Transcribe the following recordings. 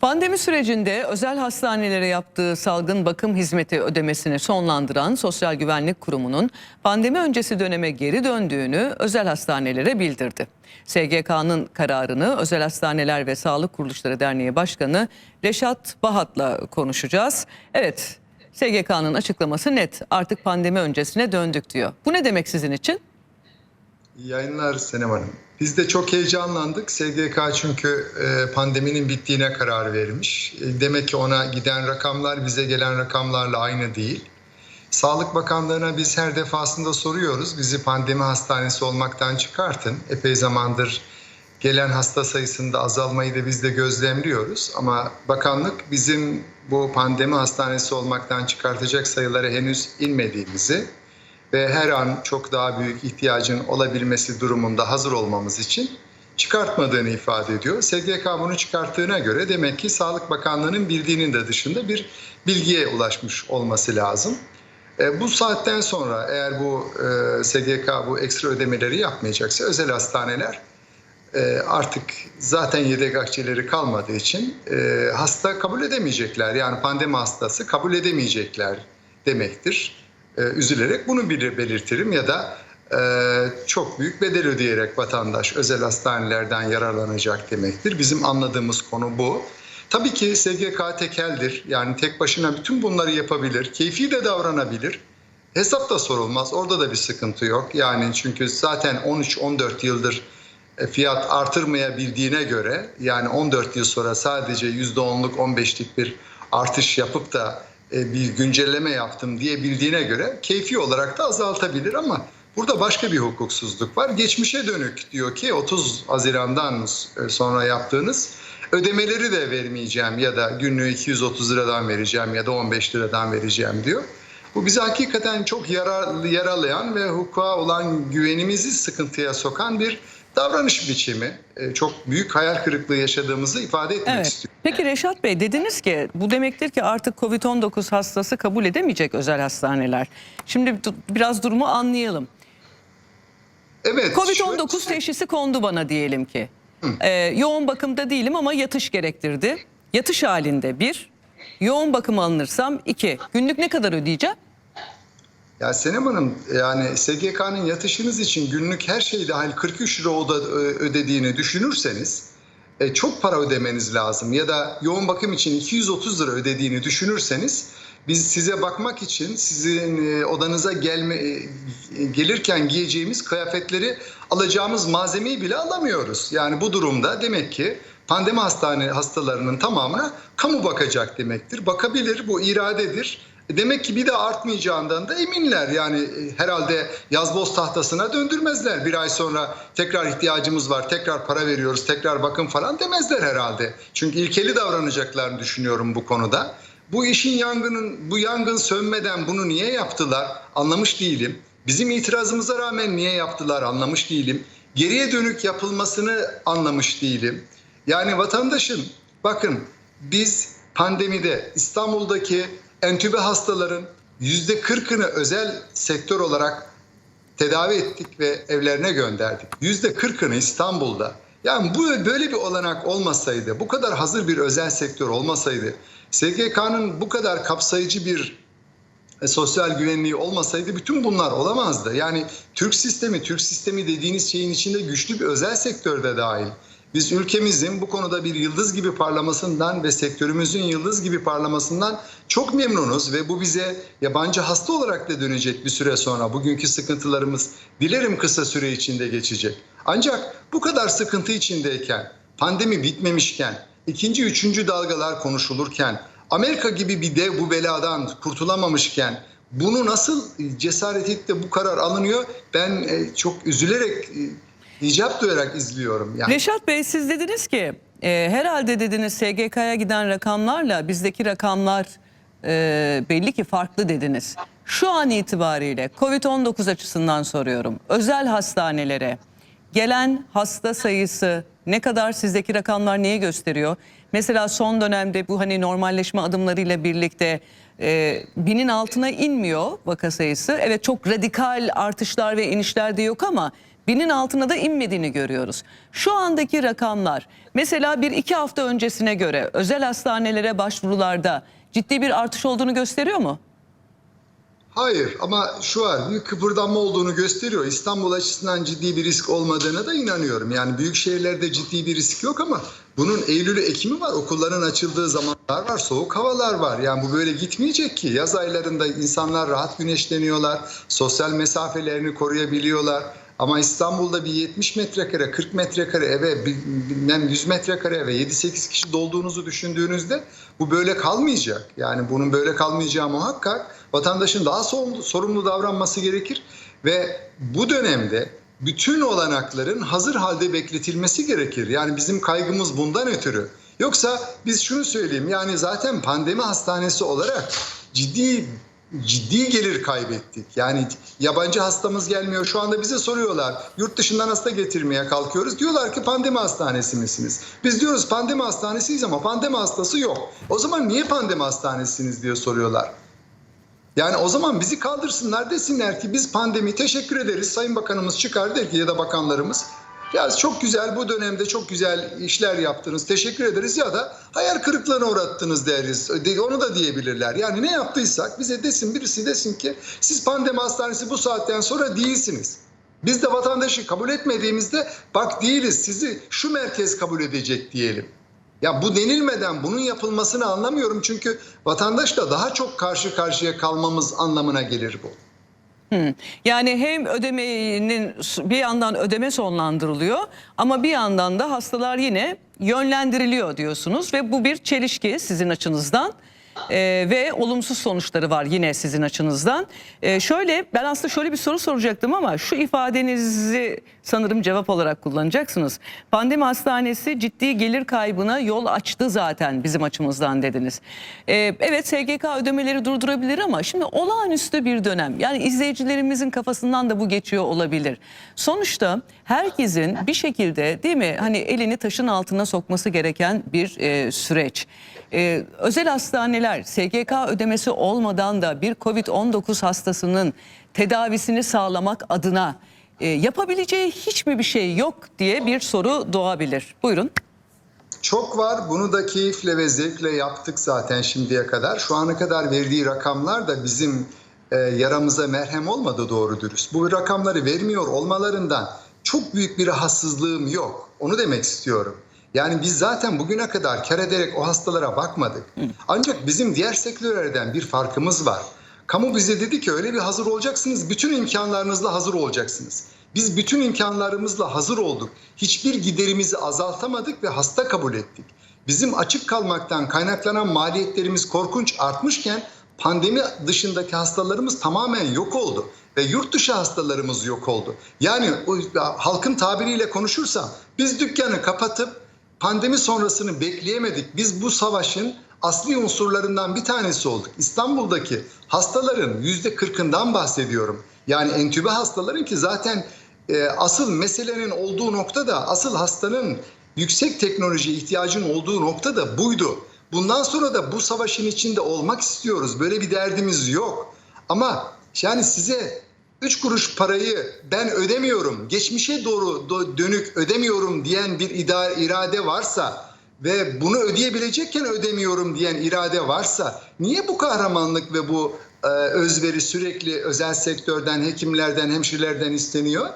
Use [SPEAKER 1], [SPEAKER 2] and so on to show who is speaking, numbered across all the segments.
[SPEAKER 1] Pandemi sürecinde özel hastanelere yaptığı salgın bakım hizmeti ödemesini sonlandıran Sosyal Güvenlik Kurumu'nun pandemi öncesi döneme geri döndüğünü özel hastanelere bildirdi. SGK'nın kararını Özel Hastaneler ve Sağlık Kuruluşları Derneği Başkanı Reşat Bahat'la konuşacağız. Evet, SGK'nın açıklaması net. Artık pandemi öncesine döndük diyor. Bu ne demek sizin için?
[SPEAKER 2] İyi yayınlar Senem Hanım. Biz de çok heyecanlandık. SGK çünkü e, pandeminin bittiğine karar vermiş. E, Demek ki ona giden rakamlar bize gelen rakamlarla aynı değil. Sağlık Bakanlığı'na biz her defasında soruyoruz. Bizi pandemi hastanesi olmaktan çıkartın. Epey zamandır gelen hasta sayısında azalmayı da biz de gözlemliyoruz. Ama bakanlık bizim bu pandemi hastanesi olmaktan çıkartacak sayılara henüz inmediğimizi ve her an çok daha büyük ihtiyacın olabilmesi durumunda hazır olmamız için çıkartmadığını ifade ediyor. SGK bunu çıkarttığına göre demek ki Sağlık Bakanlığı'nın bildiğinin de dışında bir bilgiye ulaşmış olması lazım. E, bu saatten sonra eğer bu e, SGK bu ekstra ödemeleri yapmayacaksa özel hastaneler e, artık zaten yedek akçeleri kalmadığı için e, hasta kabul edemeyecekler. Yani pandemi hastası kabul edemeyecekler demektir. E, üzülerek bunu bir belirtirim ya da e, çok büyük bedel ödeyerek vatandaş özel hastanelerden yararlanacak demektir. Bizim anladığımız konu bu. Tabii ki SGK tekeldir. Yani tek başına bütün bunları yapabilir. Keyfi de davranabilir. Hesap da sorulmaz. Orada da bir sıkıntı yok. Yani çünkü zaten 13-14 yıldır e, fiyat artırmayabildiğine göre yani 14 yıl sonra sadece %10'luk 15'lik bir artış yapıp da bir güncelleme yaptım diyebildiğine göre keyfi olarak da azaltabilir ama burada başka bir hukuksuzluk var. Geçmişe dönük diyor ki 30 Haziran'dan e, sonra yaptığınız ödemeleri de vermeyeceğim ya da günlüğü 230 liradan vereceğim ya da 15 liradan vereceğim diyor. Bu bizi hakikaten çok yararlı, yaralayan ve hukuka olan güvenimizi sıkıntıya sokan bir davranış biçimi. E, Çok büyük hayal kırıklığı yaşadığımızı ifade etmek
[SPEAKER 1] Evet.
[SPEAKER 2] istiyorum.
[SPEAKER 1] Peki Reşat Bey dediniz ki bu demektir ki artık Covid-19 hastası kabul edemeyecek özel hastaneler. Şimdi biraz durumu anlayalım.
[SPEAKER 2] Evet.
[SPEAKER 1] Covid-19
[SPEAKER 2] şöyle-
[SPEAKER 1] teşhisi kondu bana diyelim ki. Ee, yoğun bakımda değilim ama yatış gerektirdi. Yatış halinde bir, yoğun bakım alınırsam iki. Günlük ne kadar ödeyeceğim?
[SPEAKER 2] Ya Senem Hanım yani SGK'nın yatışınız için günlük her şey dahil 43 lira ödediğini düşünürseniz e, çok para ödemeniz lazım. Ya da yoğun bakım için 230 lira ödediğini düşünürseniz biz size bakmak için sizin e, odanıza gelme e, gelirken giyeceğimiz kıyafetleri alacağımız malzemeyi bile alamıyoruz. Yani bu durumda demek ki pandemi hastane hastalarının tamamına kamu bakacak demektir. Bakabilir bu iradedir. Demek ki bir de artmayacağından da eminler. Yani e, herhalde yazboz tahtasına döndürmezler. Bir ay sonra tekrar ihtiyacımız var, tekrar para veriyoruz, tekrar bakın falan demezler herhalde. Çünkü ilkeli davranacaklarını düşünüyorum bu konuda. Bu işin yangının, bu yangın sönmeden bunu niye yaptılar anlamış değilim. Bizim itirazımıza rağmen niye yaptılar anlamış değilim. Geriye dönük yapılmasını anlamış değilim. Yani vatandaşın bakın biz pandemide İstanbul'daki entübe hastaların yüzde kırkını özel sektör olarak tedavi ettik ve evlerine gönderdik. Yüzde kırkını İstanbul'da. Yani bu böyle bir olanak olmasaydı, bu kadar hazır bir özel sektör olmasaydı, SGK'nın bu kadar kapsayıcı bir e, sosyal güvenliği olmasaydı bütün bunlar olamazdı. Yani Türk sistemi, Türk sistemi dediğiniz şeyin içinde güçlü bir özel sektörde dahil. Biz ülkemizin bu konuda bir yıldız gibi parlamasından ve sektörümüzün yıldız gibi parlamasından çok memnunuz ve bu bize yabancı hasta olarak da dönecek bir süre sonra. Bugünkü sıkıntılarımız dilerim kısa süre içinde geçecek. Ancak bu kadar sıkıntı içindeyken, pandemi bitmemişken, ikinci, üçüncü dalgalar konuşulurken, Amerika gibi bir dev bu beladan kurtulamamışken bunu nasıl cesaret edip de bu karar alınıyor? Ben e, çok üzülerek e, icap duyarak izliyorum. Yani.
[SPEAKER 1] Reşat Bey siz dediniz ki e, herhalde dediniz SGK'ya giden rakamlarla bizdeki rakamlar e, belli ki farklı dediniz. Şu an itibariyle Covid-19 açısından soruyorum. Özel hastanelere gelen hasta sayısı ne kadar sizdeki rakamlar neyi gösteriyor? Mesela son dönemde bu hani normalleşme adımlarıyla birlikte e, binin altına inmiyor vaka sayısı. Evet çok radikal artışlar ve inişler de yok ama binin altına da inmediğini görüyoruz. Şu andaki rakamlar mesela bir iki hafta öncesine göre özel hastanelere başvurularda ciddi bir artış olduğunu gösteriyor mu?
[SPEAKER 2] Hayır ama şu var büyük kıpırdanma olduğunu gösteriyor. İstanbul açısından ciddi bir risk olmadığına da inanıyorum. Yani büyük şehirlerde ciddi bir risk yok ama bunun Eylül'ü Ekim'i var. Okulların açıldığı zamanlar var. Soğuk havalar var. Yani bu böyle gitmeyecek ki. Yaz aylarında insanlar rahat güneşleniyorlar. Sosyal mesafelerini koruyabiliyorlar. Ama İstanbul'da bir 70 metrekare, 40 metrekare eve, bilmem 100 metrekare eve 7-8 kişi dolduğunuzu düşündüğünüzde bu böyle kalmayacak. Yani bunun böyle kalmayacağı muhakkak. Vatandaşın daha sorumlu, davranması gerekir ve bu dönemde bütün olanakların hazır halde bekletilmesi gerekir. Yani bizim kaygımız bundan ötürü. Yoksa biz şunu söyleyeyim yani zaten pandemi hastanesi olarak ciddi ciddi gelir kaybettik. Yani yabancı hastamız gelmiyor. Şu anda bize soruyorlar. Yurt dışından hasta getirmeye kalkıyoruz. Diyorlar ki pandemi hastanesi misiniz? Biz diyoruz pandemi hastanesiyiz ama pandemi hastası yok. O zaman niye pandemi hastanesiniz diye soruyorlar. Yani o zaman bizi kaldırsınlar desinler ki biz pandemi teşekkür ederiz. Sayın Bakanımız çıkar der ki ya da bakanlarımız ya çok güzel bu dönemde çok güzel işler yaptınız. Teşekkür ederiz ya da hayal kırıklığına uğrattınız deriz. De- Onu da diyebilirler. Yani ne yaptıysak bize desin birisi desin ki siz pandemi hastanesi bu saatten sonra değilsiniz. Biz de vatandaşı kabul etmediğimizde bak değiliz sizi şu merkez kabul edecek diyelim. Ya bu denilmeden bunun yapılmasını anlamıyorum çünkü vatandaşla daha çok karşı karşıya kalmamız anlamına gelir bu.
[SPEAKER 1] Yani hem ödemenin bir yandan ödeme sonlandırılıyor ama bir yandan da hastalar yine yönlendiriliyor diyorsunuz ve bu bir çelişki sizin açınızdan. Ee, ve olumsuz sonuçları var yine sizin açınızdan. Ee, şöyle ben aslında şöyle bir soru soracaktım ama şu ifadenizi sanırım cevap olarak kullanacaksınız. Pandemi hastanesi ciddi gelir kaybına yol açtı zaten bizim açımızdan dediniz. Ee, evet SGK ödemeleri durdurabilir ama şimdi olağanüstü bir dönem. Yani izleyicilerimizin kafasından da bu geçiyor olabilir. Sonuçta herkesin bir şekilde değil mi hani elini taşın altına sokması gereken bir e, süreç. Ee, özel hastaneler SGK ödemesi olmadan da bir COVID-19 hastasının tedavisini sağlamak adına e, yapabileceği hiç mi bir şey yok diye bir soru doğabilir. Buyurun.
[SPEAKER 2] Çok var. Bunu da keyifle ve zevkle yaptık zaten şimdiye kadar. Şu ana kadar verdiği rakamlar da bizim e, yaramıza merhem olmadı doğru dürüst. Bu rakamları vermiyor olmalarından çok büyük bir rahatsızlığım yok. Onu demek istiyorum. Yani biz zaten bugüne kadar kar ederek o hastalara bakmadık. Ancak bizim diğer sektörlerden bir farkımız var. Kamu bize dedi ki öyle bir hazır olacaksınız, bütün imkanlarınızla hazır olacaksınız. Biz bütün imkanlarımızla hazır olduk. Hiçbir giderimizi azaltamadık ve hasta kabul ettik. Bizim açık kalmaktan kaynaklanan maliyetlerimiz korkunç artmışken pandemi dışındaki hastalarımız tamamen yok oldu ve yurt dışı hastalarımız yok oldu. Yani o, halkın tabiriyle konuşursam biz dükkanı kapatıp pandemi sonrasını bekleyemedik. Biz bu savaşın asli unsurlarından bir tanesi olduk. İstanbul'daki hastaların yüzde kırkından bahsediyorum. Yani entübe hastaların ki zaten e, asıl meselenin olduğu nokta da asıl hastanın yüksek teknolojiye ihtiyacın olduğu nokta da buydu. Bundan sonra da bu savaşın içinde olmak istiyoruz. Böyle bir derdimiz yok. Ama yani size 3 kuruş parayı ben ödemiyorum, geçmişe doğru dönük ödemiyorum diyen bir irade varsa ve bunu ödeyebilecekken ödemiyorum diyen irade varsa niye bu kahramanlık ve bu e, özveri sürekli özel sektörden, hekimlerden, hemşirelerden isteniyor?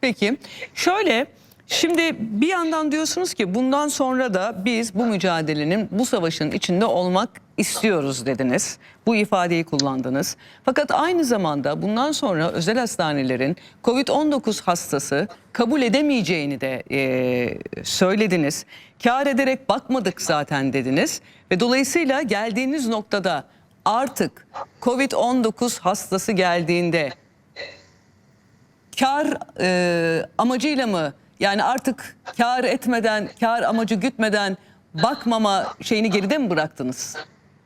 [SPEAKER 1] Peki şöyle şimdi bir yandan diyorsunuz ki bundan sonra da biz bu mücadelenin bu savaşın içinde olmak istiyoruz dediniz. Bu ifadeyi kullandınız. Fakat aynı zamanda bundan sonra özel hastanelerin COVID-19 hastası kabul edemeyeceğini de e, söylediniz. Kar ederek bakmadık zaten dediniz. Ve dolayısıyla geldiğiniz noktada artık COVID-19 hastası geldiğinde kar e, amacıyla mı yani artık kar etmeden, kar amacı gütmeden bakmama şeyini geride mi bıraktınız?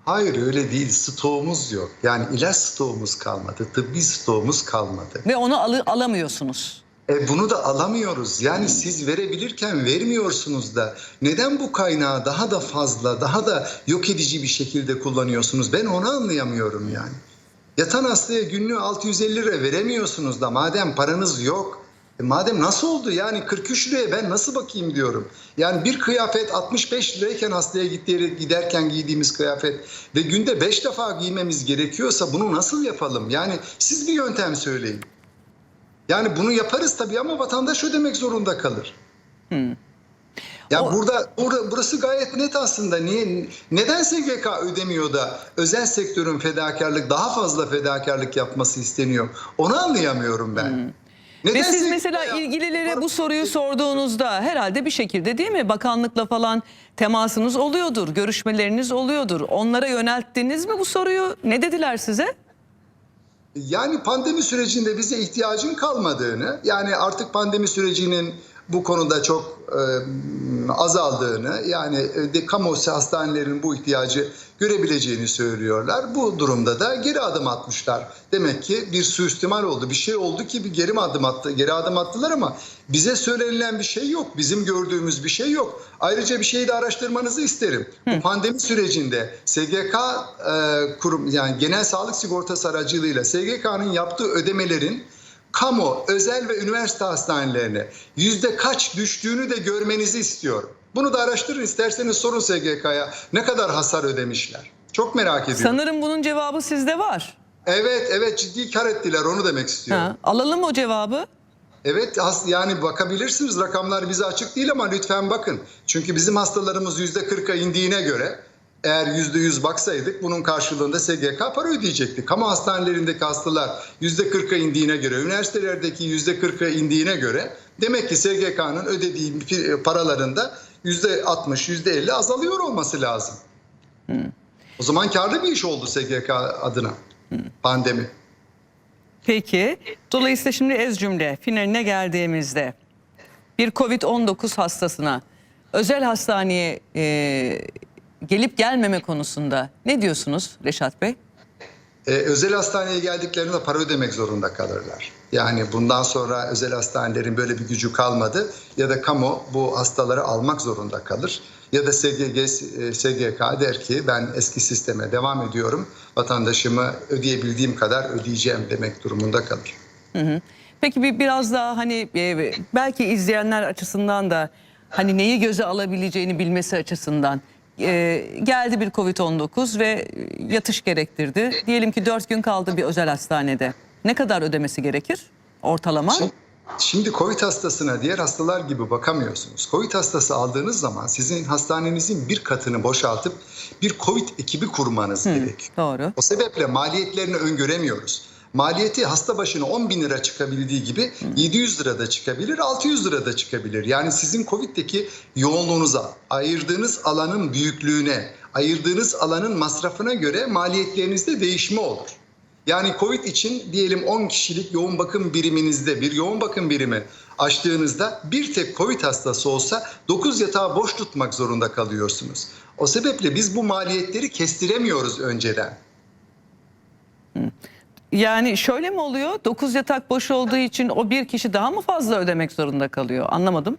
[SPEAKER 2] Hayır öyle değil. Stoğumuz yok. Yani ilaç stoğumuz kalmadı. Tıbbi stoğumuz kalmadı.
[SPEAKER 1] Ve onu alı, alamıyorsunuz.
[SPEAKER 2] E bunu da alamıyoruz. Yani siz verebilirken vermiyorsunuz da neden bu kaynağı daha da fazla, daha da yok edici bir şekilde kullanıyorsunuz? Ben onu anlayamıyorum yani. Yatan hastaya günlüğü 650 lira veremiyorsunuz da madem paranız yok. E madem nasıl oldu yani 43 liraya ben nasıl bakayım diyorum. Yani bir kıyafet 65 lirayken hastaya giderken giydiğimiz kıyafet ve günde 5 defa giymemiz gerekiyorsa bunu nasıl yapalım? Yani siz bir yöntem söyleyin. Yani bunu yaparız tabii ama vatandaş ödemek zorunda kalır. Ya
[SPEAKER 1] O-
[SPEAKER 2] burada, burada burası gayet net aslında. Niye neden SGK ödemiyor da özel sektörün fedakarlık daha fazla fedakarlık yapması isteniyor? Onu anlayamıyorum ben.
[SPEAKER 1] Ve
[SPEAKER 2] Neden
[SPEAKER 1] siz
[SPEAKER 2] SGK
[SPEAKER 1] mesela
[SPEAKER 2] ya-
[SPEAKER 1] ilgililere bu soruyu sorduğunuzda herhalde bir şekilde değil mi bakanlıkla falan temasınız oluyordur, görüşmeleriniz oluyordur. Onlara yönelttiniz mi bu soruyu? Ne dediler size?
[SPEAKER 2] Yani pandemi sürecinde bize ihtiyacın kalmadığını, yani artık pandemi sürecinin bu konuda çok e, azaldığını, yani e, de, kamu hastanelerinin bu ihtiyacı görebileceğini söylüyorlar. Bu durumda da geri adım atmışlar. Demek ki bir suistimal oldu, bir şey oldu ki bir geri adım attı, geri adım attılar ama bize söylenilen bir şey yok, bizim gördüğümüz bir şey yok. Ayrıca bir şeyi de araştırmanızı isterim. Bu pandemi sürecinde SGK e, kurum yani genel sağlık sigortası aracılığıyla SGK'nın yaptığı ödemelerin kamu, özel ve üniversite hastanelerine yüzde kaç düştüğünü de görmenizi istiyorum. Bunu da araştırın isterseniz sorun SGK'ya ne kadar hasar ödemişler. Çok merak ediyorum.
[SPEAKER 1] Sanırım bunun cevabı sizde var.
[SPEAKER 2] Evet evet ciddi kar ettiler onu demek istiyorum.
[SPEAKER 1] Ha, alalım o cevabı.
[SPEAKER 2] Evet yani bakabilirsiniz rakamlar bize açık değil ama lütfen bakın. Çünkü bizim hastalarımız yüzde 40'a indiğine göre eğer yüzde yüz baksaydık bunun karşılığında SGK para ödeyecekti. Kamu hastanelerindeki hastalar yüzde 40'a indiğine göre, üniversitelerdeki yüzde 40'a indiğine göre demek ki SGK'nın ödediği paralarında yüzde 60, yüzde 50 azalıyor olması lazım. O zaman karlı bir iş oldu SGK adına pandemi.
[SPEAKER 1] Peki. Dolayısıyla şimdi ez cümle finaline geldiğimizde bir Covid-19 hastasına özel hastaneye e, gelip gelmeme konusunda ne diyorsunuz Reşat Bey?
[SPEAKER 2] Ee, özel hastaneye geldiklerinde para ödemek zorunda kalırlar. Yani bundan sonra özel hastanelerin böyle bir gücü kalmadı ya da kamu bu hastaları almak zorunda kalır. Ya da SGG, SGK der ki ben eski sisteme devam ediyorum. Vatandaşımı ödeyebildiğim kadar ödeyeceğim demek durumunda kalır.
[SPEAKER 1] Peki bir biraz daha hani e, belki izleyenler açısından da hani neyi göze alabileceğini bilmesi açısından e, geldi bir Covid-19 ve yatış gerektirdi. Diyelim ki 4 gün kaldı bir özel hastanede. Ne kadar ödemesi gerekir ortalama?
[SPEAKER 2] Şimdi, şimdi COVID hastasına diğer hastalar gibi bakamıyorsunuz. COVID hastası aldığınız zaman sizin hastanenizin bir katını boşaltıp bir COVID ekibi kurmanız gerekiyor.
[SPEAKER 1] Doğru.
[SPEAKER 2] O sebeple maliyetlerini öngöremiyoruz. Maliyeti hasta başına 10 bin lira çıkabildiği gibi 700 lira da çıkabilir, 600 lira da çıkabilir. Yani sizin COVID'deki yoğunluğunuza, ayırdığınız alanın büyüklüğüne, ayırdığınız alanın masrafına göre maliyetlerinizde değişme olur. Yani COVID için diyelim 10 kişilik yoğun bakım biriminizde bir yoğun bakım birimi açtığınızda bir tek COVID hastası olsa 9 yatağı boş tutmak zorunda kalıyorsunuz. O sebeple biz bu maliyetleri kestiremiyoruz önceden.
[SPEAKER 1] Yani şöyle mi oluyor? 9 yatak boş olduğu için o bir kişi daha mı fazla ödemek zorunda kalıyor? Anlamadım.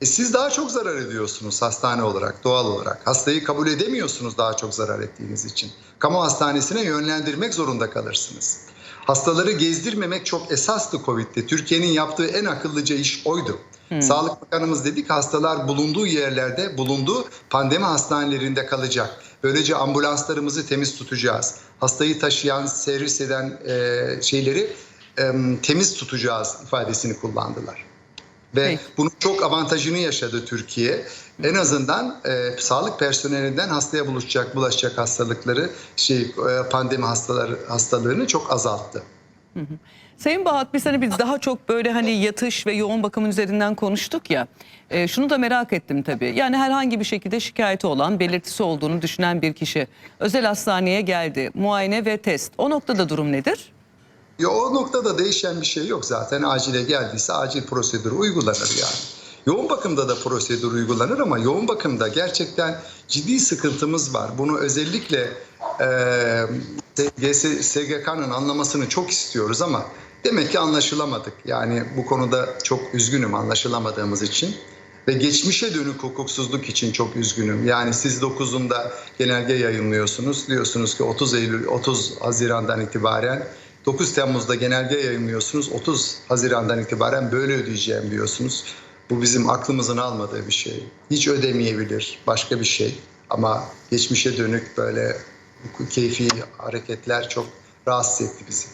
[SPEAKER 2] E siz daha çok zarar ediyorsunuz hastane olarak, doğal olarak. Hastayı kabul edemiyorsunuz daha çok zarar ettiğiniz için. Kamu hastanesine yönlendirmek zorunda kalırsınız. Hastaları gezdirmemek çok esastı Covid'de. Türkiye'nin yaptığı en akıllıca iş oydu. Sağlık Bakanımız dedi ki hastalar bulunduğu yerlerde, bulunduğu pandemi hastanelerinde kalacak. Böylece ambulanslarımızı temiz tutacağız. Hastayı taşıyan, servis eden e, şeyleri e, temiz tutacağız ifadesini kullandılar. Ve
[SPEAKER 1] Peki.
[SPEAKER 2] bunun çok avantajını yaşadı Türkiye. En azından e, sağlık personelinden hastaya bulaşacak bulaşacak hastalıkları, şey e, pandemi hastaları hastalığını çok azalttı.
[SPEAKER 1] Sayın Bahat biz hani biz daha çok böyle hani yatış ve yoğun bakımın üzerinden konuştuk ya. E, şunu da merak ettim tabii. Yani herhangi bir şekilde şikayeti olan, belirtisi olduğunu düşünen bir kişi özel hastaneye geldi. Muayene ve test. O noktada durum nedir?
[SPEAKER 2] Ya o noktada değişen bir şey yok zaten. Acile geldiyse acil prosedür uygulanır yani. Yoğun bakımda da prosedür uygulanır ama yoğun bakımda gerçekten ciddi sıkıntımız var. Bunu özellikle e, SGK'nın anlamasını çok istiyoruz ama demek ki anlaşılamadık. Yani bu konuda çok üzgünüm anlaşılamadığımız için. Ve geçmişe dönük hukuksuzluk için çok üzgünüm. Yani siz 9'unda genelge yayınlıyorsunuz. Diyorsunuz ki 30 Eylül 30 Haziran'dan itibaren 9 Temmuz'da genelge yayınlıyorsunuz. 30 Haziran'dan itibaren böyle ödeyeceğim diyorsunuz. Bu bizim aklımızın almadığı bir şey. Hiç ödemeyebilir başka bir şey. Ama geçmişe dönük böyle keyfi hareketler çok rahatsız etti bizi.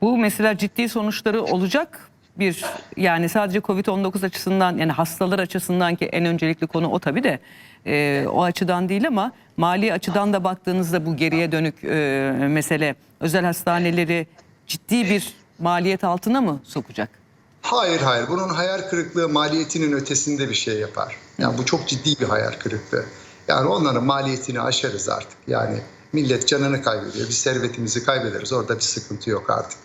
[SPEAKER 1] Bu mesela ciddi sonuçları olacak bir yani sadece Covid-19 açısından yani hastalar açısından ki en öncelikli konu o tabii de e, o açıdan değil ama mali açıdan da baktığınızda bu geriye dönük e, mesele özel hastaneleri ciddi bir maliyet altına mı sokacak?
[SPEAKER 2] Hayır hayır bunun hayal kırıklığı maliyetinin ötesinde bir şey yapar. Yani bu çok ciddi bir hayal kırıklığı. Yani onların maliyetini aşarız artık. Yani millet canını kaybediyor. Biz servetimizi kaybederiz. Orada bir sıkıntı yok artık.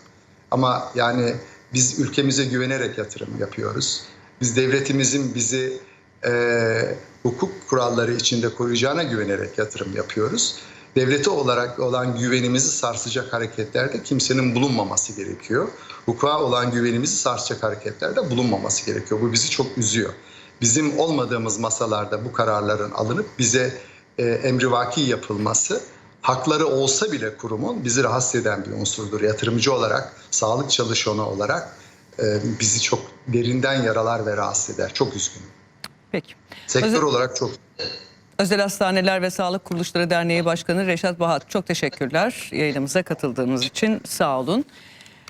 [SPEAKER 2] Ama yani biz ülkemize güvenerek yatırım yapıyoruz. Biz devletimizin bizi e, hukuk kuralları içinde koruyacağına güvenerek yatırım yapıyoruz. Devlete olarak olan güvenimizi sarsacak hareketlerde kimsenin bulunmaması gerekiyor. Hukuka olan güvenimizi sarsacak hareketlerde bulunmaması gerekiyor. Bu bizi çok üzüyor. Bizim olmadığımız masalarda bu kararların alınıp bize e, emrivaki yapılması hakları olsa bile kurumun bizi rahatsız eden bir unsurdur. Yatırımcı olarak, sağlık çalışanı olarak e, bizi çok derinden yaralar ve rahatsız eder. Çok üzgünüm.
[SPEAKER 1] Peki.
[SPEAKER 2] Sektör
[SPEAKER 1] Özel-
[SPEAKER 2] olarak çok
[SPEAKER 1] Özel Hastaneler ve Sağlık Kuruluşları Derneği Başkanı Reşat Bahat çok teşekkürler yayınımıza katıldığınız için sağ olun.